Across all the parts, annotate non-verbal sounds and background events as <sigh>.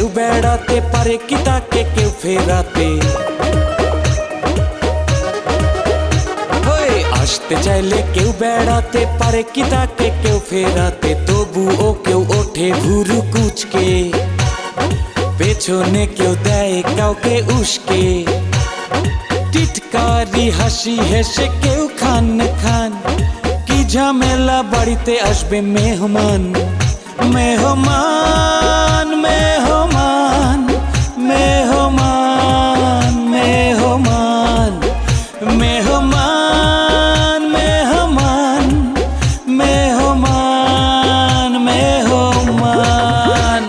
কেউ বেড়াতে পারে কি তাকে কেউ ফেরাতে। আসতে চাইলে কেউ বেড়াতে পারে কি তাকে কেউ ফেরাতে তবু ও কেউ ওঠে ভুরু কুচকে। পেছনে কেউ দেয় কাউকে উস্কে। টিটকারি হাসি হেসে কেউ খান খান, কি ঝামেলা বাড়িতে আসবে মেহমান। মেহমান মেহমান মেহমান মেহমান মেহমান মেহমান মেহমান মেহমান।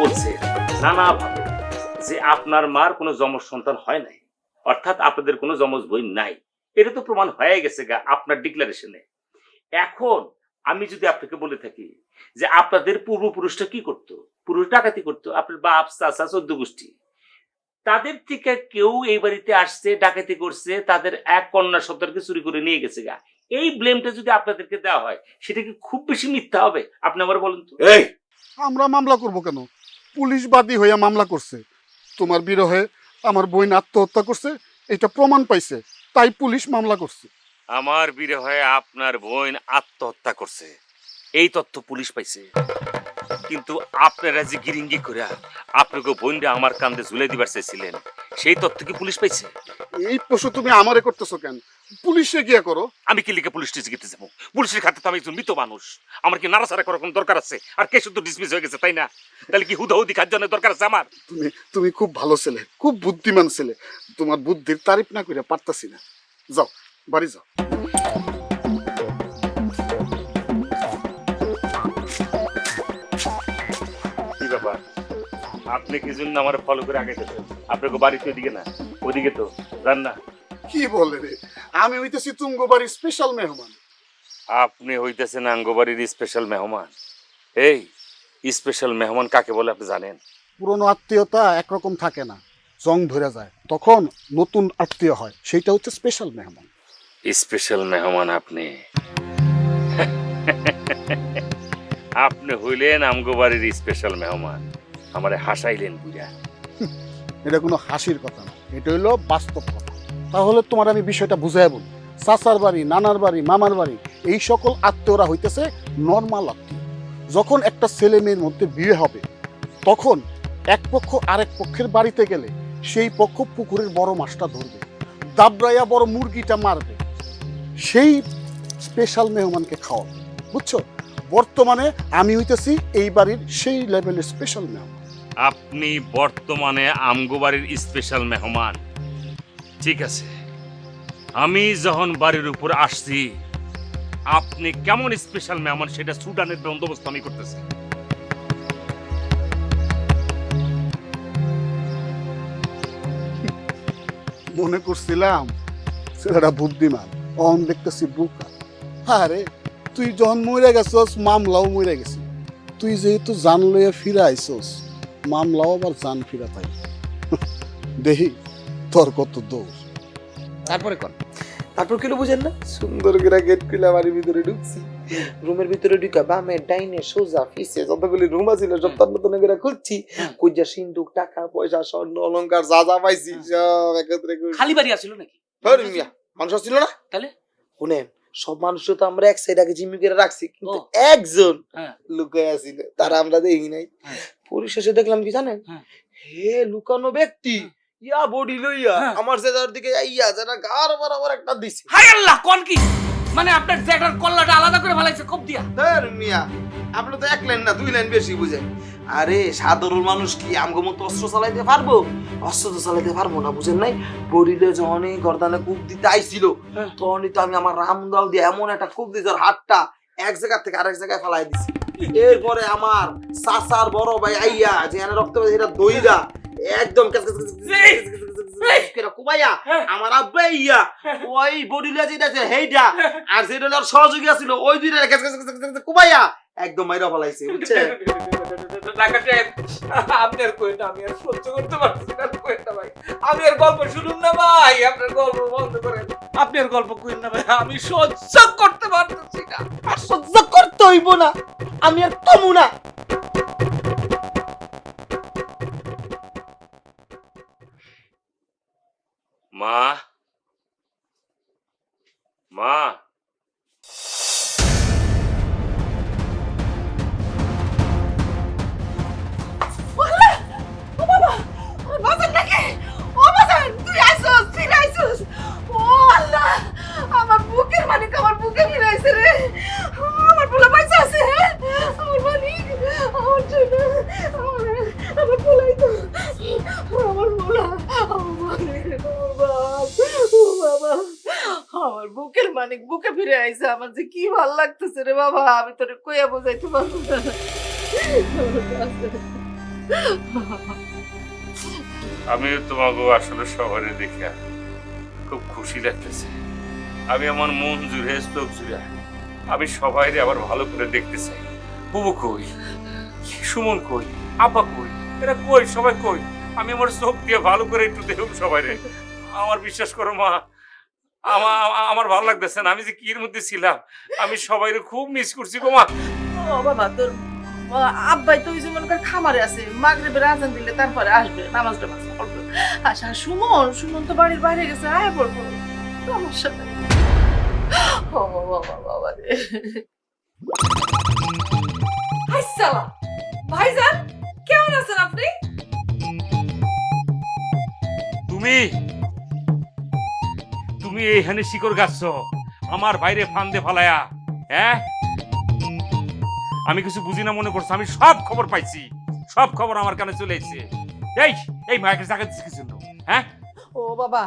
বলছেন নানাভাবে যে আপনার মার কোনো যমজ সন্তান হয় নাই। অর্থাৎ আপনাদের কোনো যমজ বই নাই। এটা তো প্রমাণ হয়ে গেছে গা আপনার ডিক্লারেশনে এখন আমি যদি আপনাকে বলে থাকি যে আপনাদের পূর্বপুরুষটা কি করতো? পুরুষ ডাকাতি করতো আপনার বাপ চাচা চোদ্দ গোষ্ঠী। তাদের থেকে কেউ এই বাড়িতে আসছে ডাকাতি করছে তাদের এক কন্যা সন্তানকে চুরি করে নিয়ে গেছে গা। এই ব্লেমটা যদি আপনাদেরকে দেওয়া হয় সেটা কি খুব বেশি মিথ্যা হবে? আপনি আবার বলুন তো। এই! আমরা মামলা করব কেন? পুলিশ বাদী হইয়া মামলা করছে। তোমার বিরহে আমার বোন আত্মহত্যা করছে এটা প্রমাণ পাইছে। তাই পুলিশ মামলা করছে। আমার বিরহে আপনার বোন আত্মহত্যা করছে। এই তথ্য পুলিশ পাইছে। কিন্তু আপনারা যে গিরিঙ্গি করে আপনাকে বোনটা আমার কান্দে ঝুলে দিবার চাইছিলেন। সেই তথ্য কি পুলিশ পাইছে? এই প্রশ্ন তুমি আমারে করতেছো কেন? পুলিশে গিয়া করো। আমি কি লিখে পুলিশ টিচে যাব? পুলিশের খাতে তো আমি একজন মৃত মানুষ। আমার কি নাড়াচাড়া করার কোনো দরকার আছে? আর কে শুধু ডিসমিস হয়ে গেছে তাই না? তাহলে কি হুদাহুদি খাদ্য দরকার আছে আমার? তুমি তুমি খুব ভালো ছেলে খুব বুদ্ধিমান ছেলে। তোমার বুদ্ধির তারিফ না করে পারতাছি না। যাও বাড়ি যাও। কি ব্যাপার? আপনি কি জন্য আমার ফলো করে আগাইতেছেন বাড়িতে ওদিকে না ওদিকে তো জান না। কি বলে রে আমি হইতেছি তুঙ্গ বাড়ির স্পেশাল মেহমান। আপনি হইতেছেন আঙ্গবাড়ির স্পেশাল মেহমান। এই স্পেশাল মেহমান কাকে বলে আপনি জানেন? পুরনো আত্মীয়তা একরকম থাকে না। জং ধরে যায় তখন নতুন আত্মীয় হয়। সেইটা হচ্ছে স্পেশাল মেহমান। স্পেশাল মেহমান আপনি। আপনি হইলেন আমগোবাড়ির স্পেশাল মেহমান। আমারে হাসাইলেন বুঝা এটা কোনো হাসির কথা না এটা হইল বাস্তব কথা। তাহলে তোমার আমি বিষয়টা বুঝাই বলি। চাচার বাড়ি নানার বাড়ি মামার বাড়ি এই সকল আত্মীয়রা হইতেছে নর্মাল আত্মীয়। যখন একটা ছেলে মেয়ের মধ্যে বিয়ে হবে তখন এক পক্ষ আরেক পক্ষের বাড়িতে গেলে সেই পক্ষ পুকুরের বড় মাছটা ধরবে দাবরাইয়া বড় মুরগিটা মারবে, সেই স্পেশাল মেহমানকে খাওয়াবে, বুঝছ? বর্তমানে আমি হইতেছি এই বাড়ির সেই লেভেলের স্পেশাল মেহমান। আপনি বর্তমানে আমগোবাড়ির স্পেশাল মেহমান। ঠিক আছে, আমি যখন বাড়ির উপর আসছি, আপনি কেমন স্পেশাল মেহমান সেটা সুডানের বন্দোবস্ত আমি করতেছি। মনে করছিলাম ছেলেটা বুদ্ধিমান অন দেখতেছি বুকা। আরে তুই যখন মরে গেছস মামলাও মরে গেছি। তুই যেহেতু জান লইয়া ফিরে আইসস মামলাও আবার জান ফিরা পাই দেহি তোর কত দোষ। তারপরে কোন তারপর কিলো বুঝেন না? সুন্দর করে গেট খুলে বাড়ির ভিতরে ঢুকছি। রুমের ভিতরে ঢুকা বামে ডাইনে সোজা ফিসে যতগুলি রুম আছিল সব তন্ন তন্ন করে খুঁজছি। কুইজা সিন্দুক টাকা পয়সা স্বর্ণ অলংকার যা যা পাইছি সব একত্রে খালি বাড়ি আছিল নাকি? মানুষ ছিল না? তাহলে? শুনেন সব মানুষ তো আমরা এক সাইড আগে জিম্মি করে রাখছি কিন্তু একজন হ্যাঁ। লুকায় আছিল তারা আমরা দেখি নাই। হ্যাঁ। পরিশেষে দেখলাম কি জানেন? হ্যাঁ। হে লুকানো ব্যক্তি ইয়া বডি লইয়া হ্যাঁ। আমার সেটার দিকে ইয়া যেটা গার বরাবর একটা দিছে। হাই আল্লাহ কোন কি? মানে আপনার জ্যাটার কল্লাটা আলাদা করে ফেলাইছে খুব দিয়া। ধর মিয়া আপনি তো এক লাইন না দুই লাইন বেশি বুঝেন। আরে সাধারণ মানুষ কি আমগো মতো অস্ত্র চালাইতে পারব? অস্ত্র তো চালাইতে পারব না বুঝেন নাই? বডিলে যখনই গর্দানে কূপ দিতে আইছিল হ্যাঁ। তখনই তো আমি আমার রামদাল দিয়ে এমন একটা কূপ ওর হাতটা এক জায়গা থেকে আরেক জায়গায় ফেলাই দিছি। এরপরে আমার সাসার বড় ভাই আইয়া যে রক্ত এটা দইরা একদম সহযোগী আছিল ওই আর সহ্য করতে পারছি ভাই। গল্প না ভাই আপনার গল্প বন্ধ গল্প কইন না ভাই আমি সহ্য করতে পারতেছি না। আর সহ্য করতে হইব না আমি আর কমু না। ও আল্লাহ আমার বুকের মানিক আমার বুকে ফিরাইছে রে। আমার পোলা পাইছে আছে হ্যাঁ? আমার মানিক আমার জন্য, আমার আমার পোলাই তো। আমার পোলা, আমার ও বাবা। আমার বুকের মানিক বুকে ফিরে আইছে, আমার যে কি ভালো লাগতেছে রে বাবা, আমি তোরে কইয়া বোঝাইতে পারব না। আমি তোমাকে আসলে শহরে দেখে খুব খুশি লাগতেছে। আমি আমার মন জুড়ে চোখ জুড়ে, আমি সবাই আবার ভালো করে দেখতে চাই। বুবু কই? সুমন কই? আপা কই? এরা কই? সবাই কই? আমি আমার চোখ দিয়ে ভালো করে একটু দেখুন সবাই রে। আমার বিশ্বাস করো মা আমার আমার ভালো লাগতেছে না। আমি যে কির মধ্যে ছিলাম, আমি সবাই খুব মিস করছি গো মা। বাবা, তোর আব্বাই তো ওই যে মনে কর খামারে আছে। মাগরিবের আজান দিলে তারপরে আসবে নামাজ টামাজ পড়বে। আচ্ছা সুমন? সুমন তো বাড়ির বাইরে গেছে, আয় পড়ব। সমস্যা নেই ও বাবা বাবা রে। আসসালাম ভাইজান কেমন আছেন আপনি? তুমি তুমি এইখানে শিকড় গাছ আমার বাইরে ফান্দে ফালায়া হ্যাঁ আমি কিছু বুঝি না মনে করছ আমি সব খবর পাইছি সব খবর আমার কানে চলে এসেছে। এই এই মায়ের জায়গা দিচ্ছি কিছু হ্যাঁ ও বাবা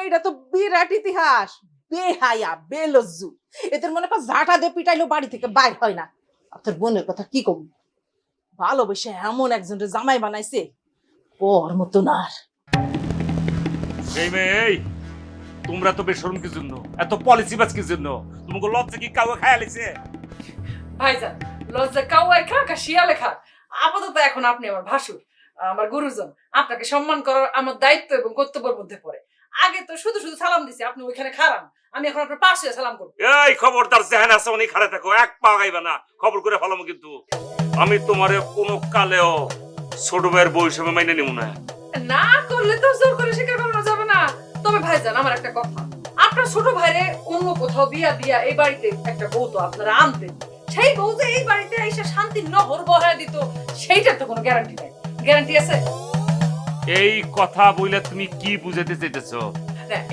এইটা তো বিরাট ইতিহাস। বেহায়া বেলজ্জু। এদের মনে কর ঝাঁটা দিয়ে পিটাইলেও বাড়ি থেকে বাইর হয় না। আর তোর বোনের কথা কি কম? ভালোবেসে এমন একজনের জামাই বানাইছে ওর মতো না আর। এই মেয়ে এই! তোমরা তো বেশরম কি জন্য? এত পলিসি বাজ কি জন্য? তোমাকে লজ্জা কি কাউকে খায়া লিছে ভাইজান লজ্জা কাউ খা কা শিয়ালে খা আপাতত এখন আপনি আমার ভাসুর আমার গুরুজন। আপনাকে সম্মান করার আমার দায়িত্ব এবং কর্তব্যের মধ্যে পড়ে। আগে তো শুধু শুধু সালাম দিছি আপনি ওইখানে খারান। আমি এখন আপনার পাশে সালাম করব। এই খবরদার জেহান আছে অনেক খারে থাকো এক পা গাইবা না খবর করে ফেলাম কিন্তু। আমি তোমারে কোনো কালেও ছোট ভাইয়ের বই হিসেবে মাইনে নিব না। না করলে তো জোর করে স্বীকার করানো যাবে না। তবে ভাইজান আমার একটা কথা। আপনার ছোট ভাইরে অন্য কোথাও বিয়া দিয়া এই বাড়িতে একটা বউ তো আপনারা আনতেন। সেই বউ যে এই বাড়িতে এসে শান্তি নহর বহায় দিত সেইটার তো কোনো গ্যারান্টি নাই। গ্যারান্টি আছে? এই কথা বইলে তুমি কি বুঝাতে চাইতেছো?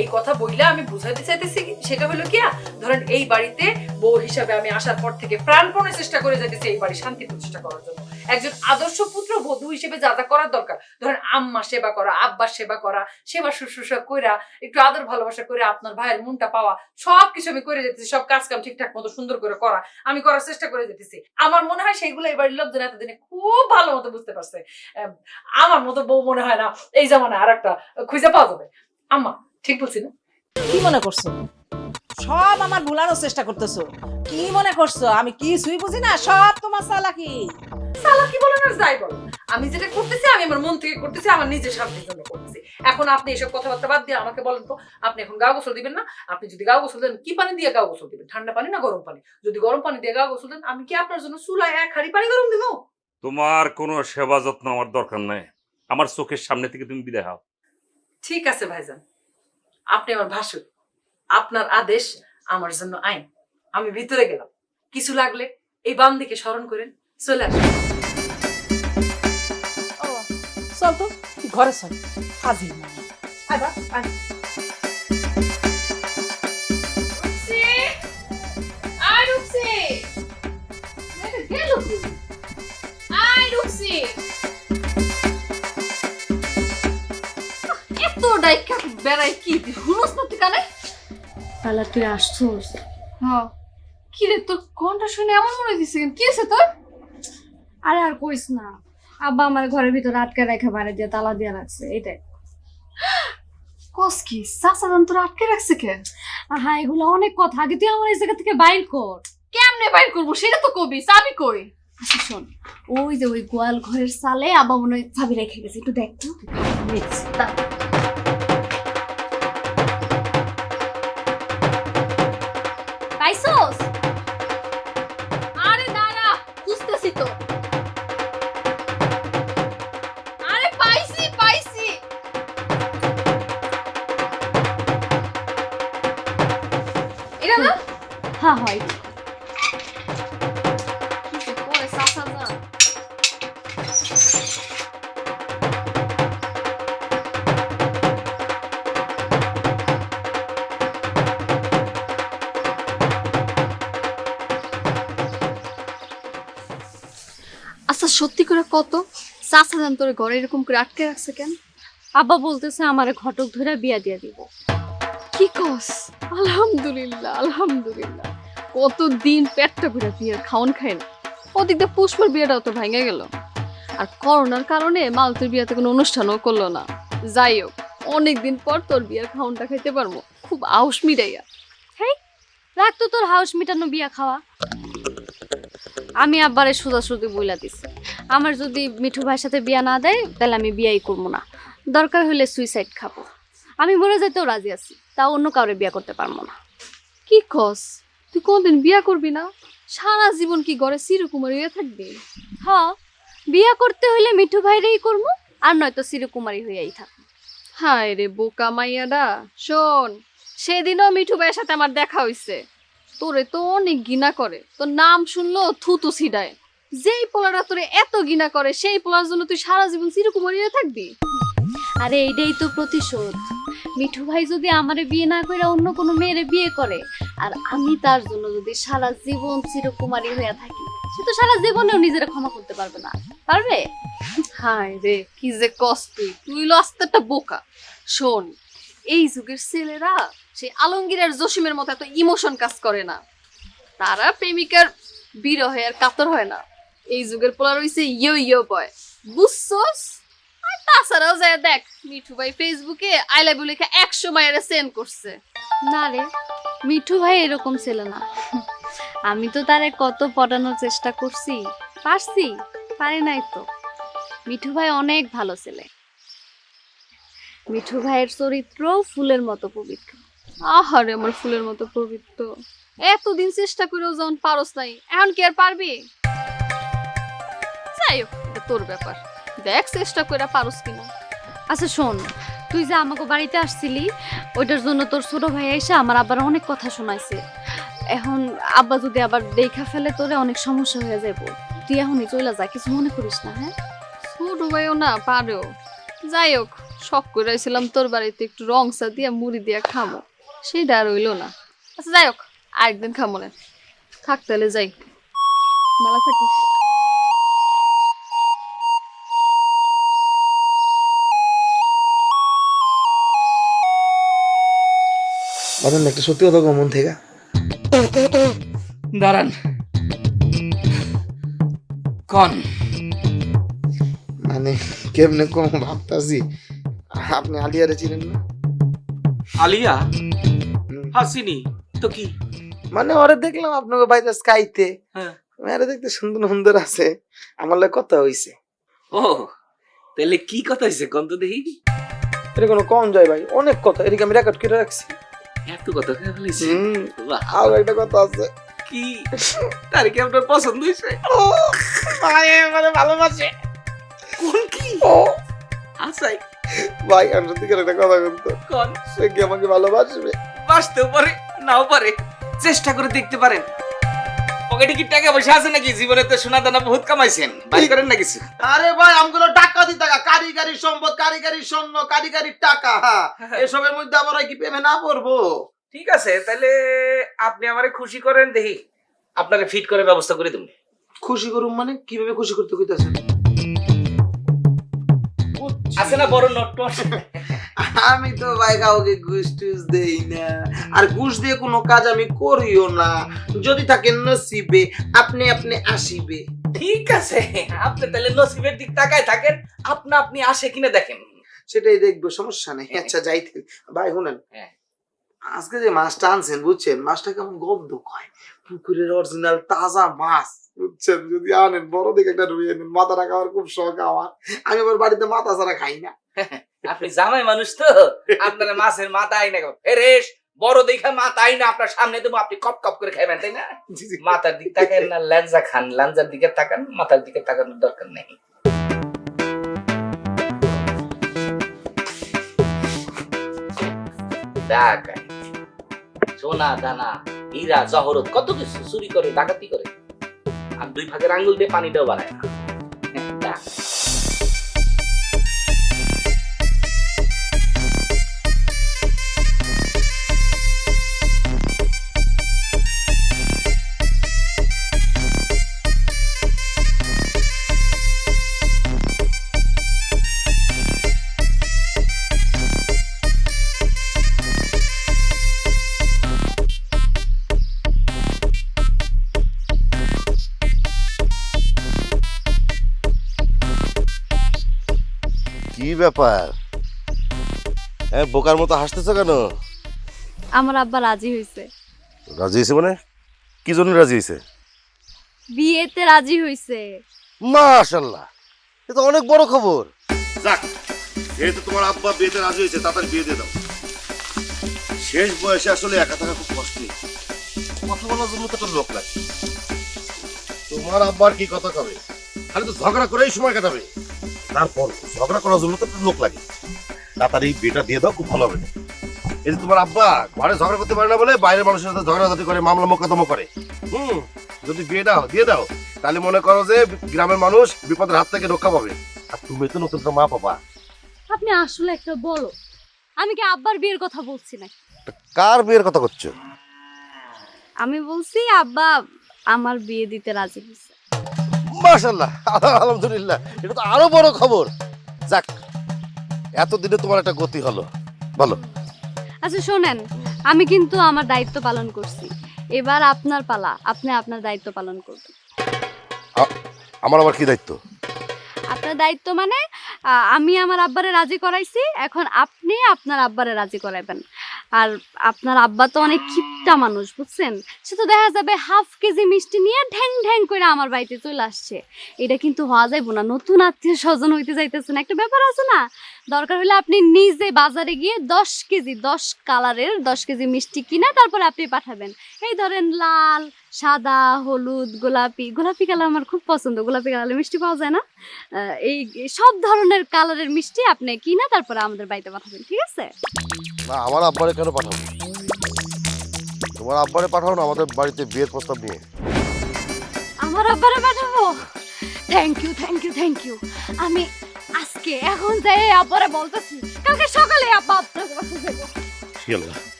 এই কথা বইলে আমি বুঝাতে চাইতেছি সেটা হলো কি ধরেন এই বাড়িতে বউ হিসাবে আমি আসার পর থেকে প্রাণপণে চেষ্টা করে যাইতেছি এই বাড়ি শান্তি প্রতিষ্ঠা করার জন্য। একজন আদর্শ পুত্র বধূ হিসেবে যা যা করার দরকার। ধরেন আম্মা সেবা করা, আব্বার সেবা করা, সেবা শুশ্রূষা কইরা, একটু আদর ভালোবাসা করে আপনার ভাইয়ের মনটা পাওয়া সব কিছু আমি করে যেতেছি সব কাজ কাম ঠিকঠাক মতো সুন্দর করে করা, আমি করার চেষ্টা করে যেতেছি আমার মনে হয় সেইগুলো এই বাড়ির লোকজন এতদিনে খুব ভালো মতো বুঝতে পারছে। আমার মতো বউ মনে হয় না এই জামানায় আর একটা খুঁজে পাওয়া যাবে। আম্মা ঠিক বলছি না? কি মনে করছ? সব আমার ভুলানোর চেষ্টা করতেছো। কি মনে করছ? আমি কিছুই বুঝি না? সব তোমার চালাকি চালাকি বলেন আর যাই বলেন আমি যেটা করতেছি আমি আমার মন থেকে করতেছি আমার নিজের স্বার্থের জন্য করতেছি। এখন আপনি এসব কথাবার্তা বাদ দিয়ে আমাকে বলেন তো আপনি এখন গা গোসল দিবেন না? আপনি যদি গা গোসল দেন কি পানি দিয়ে গা গোসল দিবেন? ঠান্ডা পানি না গরম পানি? যদি গরম পানি দিয়ে গা গোসল দেন আমি কি আপনার জন্য চুলায় এক হাড়ি পানি গরম দিব? তোমার কোনো সেবা যত্ন আমার দরকার নাই। আমার চোখের সামনে থেকে তুমি বিদায় হও। ঠিক আছে ভাইজান। আপনি আমার ভাসুর আপনার আদেশ আমার জন্য আইন। আমি ভিতরে গেলাম। কিছু লাগলে এই বাম দিকে স্মরণ করেন। চলে আসেন। চল তো ঘরে চল। হাজির। আয়। রুপসি! ডাইকা বেড়াই কি? হুনস না তুই কানে? তাহলে তুই আসছোস। হ্যাঁ। কি রে তোর কণ্ঠ শুনে এমন মনে কেন? কি আছে তোর? আরে আর কইস না আব্বা আমার ঘরের ভিতর আটকে রেখে বাইরে দিয়ে তালা দিয়ে রাখছে এইটাই। কস কি চাচা জান আটকে রাখছে কে হ্যাঁ এগুলো অনেক কথা। আগে তুই আমার এই জায়গা থেকে বাইর কর। কেমনে বাইর করব? সেটা তো কবি চাবি কই? আচ্ছা শোন ওই যে ওই গোয়াল ঘরের সালে আবার মনে হয় চাবি রেখে গেছে একটু দেখ তো। কত? চাচা জান তোর ঘরে এরকম করে আটকে রাখছে কেন? আব্বা বলতেছে আমার ঘটক ধরে বিয়া দিয়া দিব। কি কস? আলহামদুলিল্লাহ আলহামদুলিল্লাহ। কতদিন পেটটা ঘুরে বিয়ের খাওন খায় না। ওদিক দিয়ে পুষ্পর বিয়েটাও তো ভেঙে গেল। আর করোনার কারণে মালতির বিয়াতে কোনো অনুষ্ঠানও করল না। যাই হোক অনেকদিন পর তোর বিয়ার খাওনটা খাইতে পারব। খুব আউস মিটাইয়া। হ্যাঁ রাখতো তোর হাউস মিটানো বিয়া খাওয়া। আমি আব্বারে সোজাসুজি বইলা দিছি। আমার যদি মিঠু ভাইয়ের সাথে বিয়া না দেয় তাহলে আমি বিয়াই করব না। দরকার হলে সুইসাইড খাব। আমি বলে যেতেও রাজি আছি তাও অন্য কাউরে বিয়া করতে পারব না। কি কস? তুই কোনদিন বিয়া করবি না? সারা জীবন কি ঘরে চিরকুমার হয়ে থাকবি? হ বিয়া করতে হলে মিঠু ভাইরেই করব আর নয়তো চিরকুমারী হইয়াই থাকব। হায় রে বোকা মাইয়াডা শোন সেদিনও মিঠু ভাইয়ের সাথে আমার দেখা হইছে। তোরে তো অনেক ঘৃণা করে তোর নাম শুনলো থুতু ছিডায়। যেই পোলাটা তোরে এত ঘৃণা করে সেই পোলার জন্য তুই সারা জীবন চিরকুমারী হয়ে থাকবি? আরে এইটাই তো প্রতিশোধ। মিঠু ভাই যদি আমারে বিয়ে না করে অন্য কোনো মেয়েরে বিয়ে করে আর আমি তার জন্য যদি সারা জীবন চিরকুমারী হয়ে থাকি সে তো সারা জীবনেও নিজেরা ক্ষমা করতে পারবে না। পারবে? হায় রে কি যে কস তুই। তুই একটা বোকা। শোন এই যুগের ছেলেরা সেই আলমগীর আর জসিমের মতো এত ইমোশন কাজ করে না। তারা প্রেমিকার বিরহে আর কাতর হয় না। এই যুগের পোলা রইছে ইয়ো ইয়ো বয় বুঝছস? আর তাছাড়াও যায় দেখ, মিঠু ভাই ফেসবুকে আই লাভ ইউ লেখা একশো মায়েরা সেন্ড করছে। না রে, মিঠু ভাই এরকম ছিল না। আমি তো তারে কত পটানোর চেষ্টা করছি, পারছি, পারি নাই তো। মিঠু ভাই অনেক ভালো ছেলে। মিঠু ভাইয়ের চরিত্র ফুলের মতো পবিত্র। আহারে, আমার ফুলের মতো পবিত্র। এতদিন চেষ্টা করেও যখন পারস নাই, এখন কি আর পারবি? যাই হোক এটা তোর ব্যাপার। দেখ চেষ্টা করে পারস কিনা। আচ্ছা শোন তুই যে আমাকে বাড়িতে আসছিলি ওইটার জন্য তোর ছোট ভাই এসে আমার আবার অনেক কথা শোনাইছে। এখন আব্বা যদি আবার দেখা ফেলে তোরে অনেক সমস্যা হয়ে যাব তুই এখনই চলে যা কিছু মনে করিস না হ্যাঁ? ছোট ভাইও না পারেও। যাই হোক শখ করেছিলাম তোর বাড়িতে একটু রং চা দিয়া মুড়ি দিয়া খামো। সেইটা আর হইল না। আচ্ছা যাই হোক আরেকদিন খামো না। থাক তাহলে যাই। ভালো থাকিস। বাদন একটা সত্যি কথা কও মন থেকে। দাঁড়ান। কন। মানে কেমনে কম ভাবতাছি। আপনি আলিয়ারে চিনেন না? আলিয়া? হাসিনি? তো কি? মানে ওরে দেখলাম আপনাকে বাড়িতে স্কাইতে। হ্যাঁ। মেয়েরা দেখতে সুন্দর সুন্দর আছে। আমার লাগে কথা হইছে। ও তাহলে কি কথা হয়েছে কন তো দেখি। এটা কোনো কম যায় ভাই অনেক কথা। এদিকে আমি রেকর্ড করে রাখছি। এত কথা হয়ে হুম আর একটা কথা আছে। কি? তারে কি আপনার পছন্দ হয়েছে? ভাই মানে ভালোবাসে। কোন কি? ও। আসাই ভাই আমি সত্যি করে একটা কথা বলতো কন? সে কি আমাকে ভালোবাসবে? বাসতেও পারে নাও পারে। চেষ্টা করে দেখতে পারেন। পকেটে কি টাকা পয়সা আছে নাকি? জীবনে তো সোনা দানা বহুত কামাইছেন। বাড়ি করেন না কিছু আরে ভাই আমগুলো দি টাকা কারিগরি সম্পদ কারিগরি স্বর্ণ কারিগরি টাকা হ্যাঁ। এসবের মধ্যে আবার কি প্রেমে না পড়ব ঠিক আছে তাহলে আপনি আমারে খুশি করেন দেখি। আপনারে ফিট করে ব্যবস্থা করে দেবো। খুশি করুম মানে? কীভাবে খুশি করতে কইতাছেন? আছে না বড় নট <laughs> আমি তো ভাই কাউকে ঘুষ টুস দেই না। আর ঘুষ দিয়ে কোনো কাজ আমি করিও না। যদি থাকে নসিবে আপনি আপনি আসিবে। ঠিক আছে আপনি তাহলে নসিবের দিক তাকায় থাকেন। আপনা আপনি আসে কিনা দেখেন। সেটাই দেখব সমস্যা নেই। আচ্ছা যাইতে ভাই শুনেন। হ্যাঁ। আজকে যে মাছটা আনছেন বুঝছেন? মাছটা কেমন গন্ধ কয়। পুকুরের অরিজিনাল তাজা মাছ বুঝছেন? যদি আনেন বড় দেখে একটা রুই আনেন। মাথাটা খাওয়ার খুব শখ আমার। আমি আবার বাড়িতে মাথা ছাড়া খাই না। আপনি জামাই মানুষ তো। আপনার মাছের মাথা আইনা খাব এ রেশ বড় দেখে মাথা আইনা আপনার সামনে দেবো আপনি কপ কপ করে খাইবেন তাই না। মাথার দিকে তাকান না ল্যাঞ্জা খান ল্যাঞ্জার দিকে তাকান মাথার দিকে তাকানোর দরকার নেই। ডাকাই সোনা দানা হীরা জহরত কত কিছু চুরি করে ডাকাতি করে। আর দুই ভাগের আঙ্গুল দিয়ে পানিটাও বাড়ায় না। ব্যাপার? হ্যাঁ বোকার মতো হাসতেছো কেন? আমার আব্বা রাজি হয়েছে রাজি হয়েছে মানে? কি জন্য রাজি হয়েছে বিয়েতে রাজি হয়েছে মাশাল্লাহ এ তো অনেক বড় খবর। যাক যেহেতু তোমার আব্বা বিয়েতে রাজি হয়েছে তাড়াতাড়ি বিয়ে দিয়ে দাও। শেষ বয়সে আসলে একা থাকা খুব কষ্টের। কথা বলার জন্য তো লোক লাগে। তোমার আব্বার কি কথা কবে? খালি তো ঝগড়া করেই সময় কাটাবে। তারপর ঝগড়া করার জন্য তো একটা লোক লাগে। তাড়াতাড়ি বিয়েটা দিয়ে দাও খুব ভালো হবে। এই যে তোমার আব্বা ঘরে ঝগড়া করতে পারে না বলে বাইরের মানুষের সাথে ঝগড়াঝাটি করে মামলা মোকদ্দমা করে। হুম যদি বিয়ে দাও দিয়ে দাও তাহলে মনে করো যে গ্রামের মানুষ বিপদের হাত থেকে রক্ষা পাবে। আর তুমি তো নতুন একটা মা পাবা আপনি আসলে একটা বড়। আমি কি আব্বার বিয়ের কথা বলছি না কার বিয়ের কথা করছ? আমি বলছি আব্বা আমার বিয়ে দিতে রাজি হয়েছে। মাশাল্লাহ আলহামদুলিল্লাহ। এটা তো আরও বড় খবর। যাক এতদিনে তোমার একটা গতি হলো। বলো। আচ্ছা শোনেন আমি কিন্তু আমার দায়িত্ব পালন করছি। এবার আপনার পালা আপনি আপনার দায়িত্ব পালন করবেন। আমার আবার কি দায়িত্ব? আপনার দায়িত্ব মানে আমি আমার আব্বারে রাজি করাইছি এখন আপনি আপনার আব্বারে রাজি করাইবেন। আর আপনার আব্বা তো অনেক ক্ষিপ্তা মানুষ, বুঝছেন? সে তো দেখা যাবে হাফ কেজি মিষ্টি নিয়ে ঢ্যাং ঢ্যাং করে আমার বাড়িতে চলে আসছে। এটা কিন্তু হওয়া যাইব না, নতুন আত্মীয় স্বজন হইতে যাইতেছেন একটা ব্যাপার আছে না? দরকার হলে আপনি নিজে বাজারে গিয়ে দশ কেজি, দশ কালারের দশ কেজি মিষ্টি কিনে তারপরে আপনি পাঠাবেন। এই ধরেন লাল সাদা হলুদ গোলাপি গোলাপি কালার আমার খুব পছন্দ। গোলাপি কালারের মিষ্টি পাওয়া যায় না। এই সব ধরনের কালারের মিষ্টি আপনি কিনা তারপরে আমাদের বাড়িতে পাঠাবেন ঠিক আছে? না আমার আব্বারে কেন পাঠাবো? তোমার আব্বারে পাঠাও না আমাদের বাড়িতে বিয়ের প্রস্তাব নিয়ে। আমার আব্বারে পাঠাবো? Thank you thank you thank you আমি আজকে এখন যাই আব্বারে বলতেছি কালকে সকালে আব্বা আপনার কাছে যাব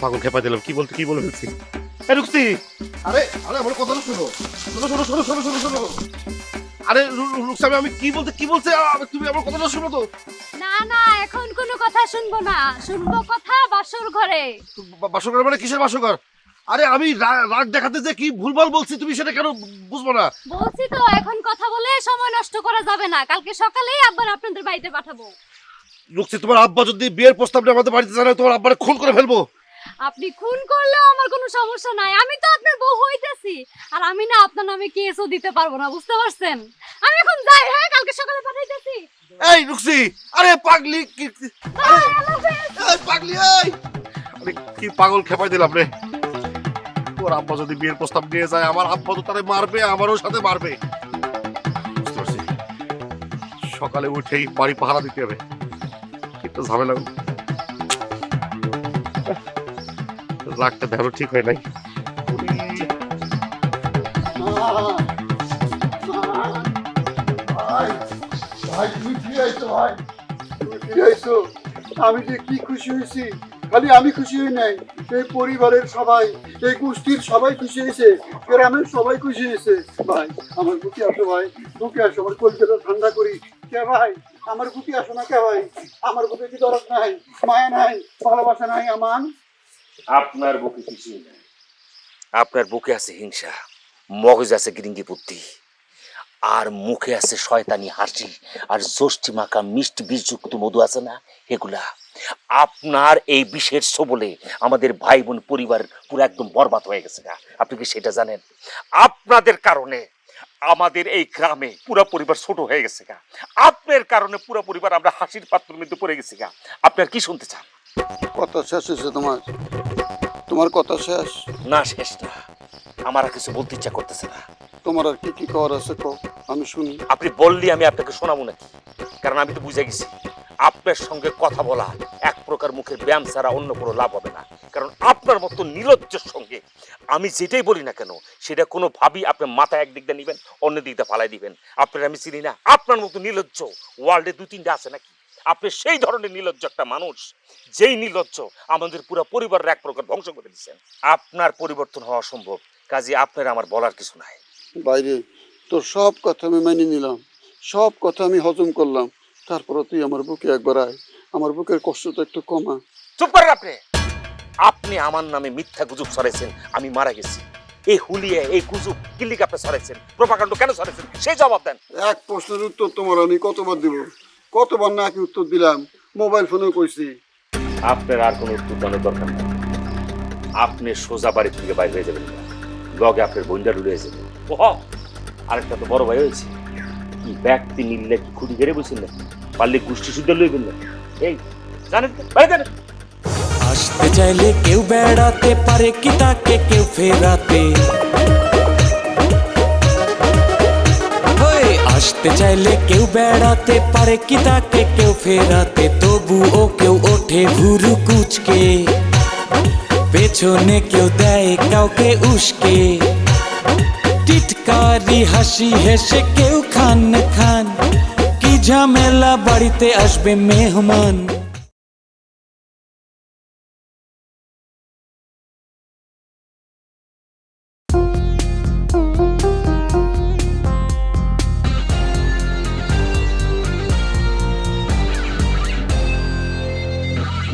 পাগল খেপা দিলাম। কি বলতে কি বলে ফেলছি? রুকসি। আরে আরে আমার কথা শোনো। শোনো শোনো শোনো শোনো শোনো শোনো। আরে রুকসামি আমি কি বলতে কি বলছে তুমি আমার কথাটা শোনো তো। না না এখন কোনো কথা শুনব না। শুনব কথা বাসর ঘরে। বা- বাসরঘর মানে কিসের বাসরঘর আরে আমি রাগ দেখাতে যে কি ভুলভাল বলছি তুমি সেটা কেন বুঝব না? বলছি তো এখন কথা বলে সময় নষ্ট করা যাবে না। কালকে সকালেই আব্বার আপনাদের বাড়িতে পাঠাবো। রুকসি তোমার আব্বা যদি বিয়ের প্রস্তাব নিয়ে আমাদের বাড়িতে জানায় তোমার আব্বারে খুন করে ফেলব। আপনি খুন করলেও আমার কোনো সমস্যা নাই। আমি তো আপনার বউ হইতেছি। আর আমি না আপনার নামে কেসও দিতে পারব না বুঝতে পারছেন? আমি এখন যাই হ্যাঁ কালকে সকালে পাঠাইতেছি। এই রুকসি আরে পাগলি! কি। এই পাগলি এই! আরে কি পাগল খেপাই দিলাম রে। তোর আব্বা যদি বিয়ের প্রস্তাব নিয়ে যায় আমার আব্বা তো তারে মারবে আমারও সাথে মারবে। সকালে উঠেই বাড়ি পাহারা দিতে হবে। কিন্তু ঝামেলা। রাগটা ধরো, ঠিক হয় নাই। আমি যে কি খুশি হয়েছি, খালি আমি খুশি হই নাই, এই পরিবারের সবাই, এই গোষ্ঠীর সবাই খুশি হয়েছে, গ্রামের সবাই খুশি হয়েছে। ভাই, আমার বুকে আসো ভাই, বুকে আসো, আমার কলকাতা ঠান্ডা করি। কে ভাই? আমার বুকে আসো না কে ভাই? আমার বুকে কি দরদ নাই? মায়া নাই? ভালোবাসা নাই? আমার আপনার বুকে কিছুই নাই। আপনার বুকে আছে হিংসা, মগজ আছে গৃঙ্গি বুদ্ধি, আর মুখে আছে শয়তানি হাসি, আর জ্যোষ্ঠী মাখা মিষ্টি বীজযুক্ত মধু আছে না এগুলা। আপনার এই বিষের সবলে আমাদের ভাই বোন পরিবার পুরো একদম বরবাদ হয়ে গেছে গা। আপনি কি সেটা জানেন? আপনাদের কারণে আমাদের এই গ্রামে পুরো পরিবার ছোট হয়ে গেছে গা। আপনার কারণে পুরো পরিবার আমরা হাসির পাত্রের মধ্যে পড়ে গেছি গা। আপনার কি শুনতে চান? কথা শেষ হয়েছে তোমার? তোমার কথা শেষ? না শেষ না। আমার আর কিছু বলতে ইচ্ছা করতেছে না। তোমার আর কি কি করার আছে কও আমি শুনি। আপনি বললি আমি আপনাকে শোনাবো নাকি? কারণ আমি তো বুঝে গেছি আপনার সঙ্গে কথা বলা এক প্রকার মুখের ব্যায়াম ছাড়া অন্য কোনো লাভ হবে না। কারণ আপনার মতো নির্লজ্জের সঙ্গে আমি যেটাই বলি না কেন সেটা কোনো ভাবি আপনার মাথা একদিক দিয়ে নেবেন অন্য দিক দিয়ে ফালাই দিবেন। আপনার আমি চিনি না। আপনার মতো নির্লজ্জ ওয়ার্ল্ডে দু তিনটা আছে নাকি? আপনি সেই ধরনের নির্লজ্জ একটা মানুষ যেই নির্লজ্জ আমাদের পুরো পরিবারের এক প্রকার ধ্বংস করে দিচ্ছেন আপনার পরিবর্তন হওয়া সম্ভব কাজে আপনার আমার বলার কিছু নাই। বাইরে তোর সব কথা আমি মেনে নিলাম। সব কথা আমি হজম করলাম। তারপরে তুই আমার বুকে একবার আয়। আমার বুকের কষ্টটা একটু কমা। চুপ করেন আপনি। আপনি আমার নামে মিথ্যা গুজব ছড়াইছেন আমি মারা গেছি। এই হুলিয়ে এই গুজব কিল্লিকে আপনি ছড়াইছেন প্রপাকাণ্ড কেন ছড়াইছেন? সেই জবাব দেন। এক প্রশ্নের উত্তর তোমার আমি কতবার দিব? কতবার না কি উত্তর দিলাম মোবাইল ফোনেও কইছি। আপনার আর কোনো উত্তর দানের দরকার নেই। আপনি সোজা বাড়ি থেকে বাইরে হয়ে যাবেন। লগে আপনার বইন্ডা রুড়ে যাবে। ওহ! আরেকটা তো বড় ভাই হয়েছে। কি ব্যক্তি মিললে কি খুঁটি ঘেরে বসেন না পারলে গোষ্ঠী শুদ্ধ লইবেন না এই জানেন জানেন আসতে চাইলে কেউ বেড়াতে পারে কি তাকে কেউ ফেরাতে। আসতে চাইলে কেউ বেড়াতে পারে কি তাকে, কেউ ফেরাতে, তবু ও কেউ ওঠে ভুরু কুচকে। পেছনে কেউ দেয় কাউকে উস্কে। টিটকারি হাসি হেসে কেউ খান খান, কি ঝামেলা বাড়িতে আসবে মেহমান।